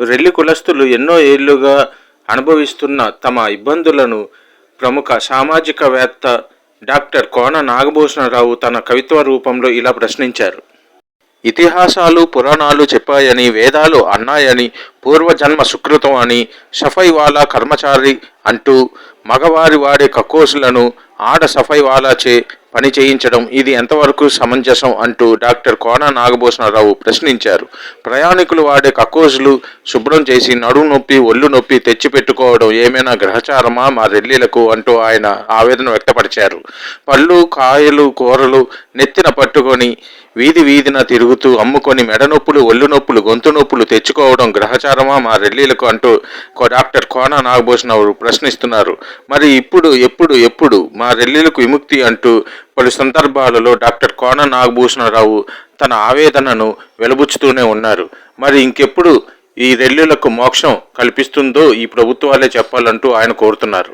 రెల్లి కులస్తులు ఎన్నో ఏళ్ళుగా అనుభవిస్తున్న తమ ఇబ్బందులను ప్రముఖ సామాజికవేత్త డాక్టర్ కోన నాగభూషణరావు తన కవిత్వ రూపంలో ఇలా ప్రశ్నించారు. ఇతిహాసాలు పురాణాలు చెప్పాయని వేదాలు అన్నాయని పూర్వజన్మ సుకృతం అని సఫైవాలా కర్మచారి అంటూ మగవారి వాడే కక్కోసులను ఆడ సఫైవాలాచే పని చేయించడం ఇది ఎంతవరకు సమంజసం అంటూ డాక్టర్ కోన నాగభూషణరావు ప్రశ్నించారు. ప్రయాణికులు వాడే కక్కోజులు శుభ్రం చేసి నడుము నొప్పి ఒళ్ళు నొప్పి తెచ్చిపెట్టుకోవడం ఏమైనా గ్రహచారమా? మా రెల్లీలకు అంటూ ఆయన ఆవేదన వ్యక్తపరిచారు. పళ్ళు కాయలు కూరలు నెత్తిన పట్టుకొని వీధి వీధిన తిరుగుతూ అమ్ముకొని మెడ నొప్పులు ఒళ్ళు నొప్పులు గొంతు నొప్పులు తెచ్చుకోవడం గ్రహచారమా? మా రెల్లీలకు అంటూ డాక్టర్ కోన అవరు ప్రశ్నిస్తున్నారు. మరి ఇప్పుడు ఎప్పుడు ఎప్పుడు? మా రెల్లీలకు విముక్తి అంటూ పలు సందర్భాలలో డాక్టర్ కోన నాగభూషణరావు తన ఆవేదనను వెలబుచ్చుతూనే ఉన్నారు. మరి ఇంకెప్పుడు ఈ రెల్లులకు మోక్షం కల్పిస్తుందో ఈ ప్రభుత్వాలే చెప్పాలంటూ ఆయన కోరుతున్నారు.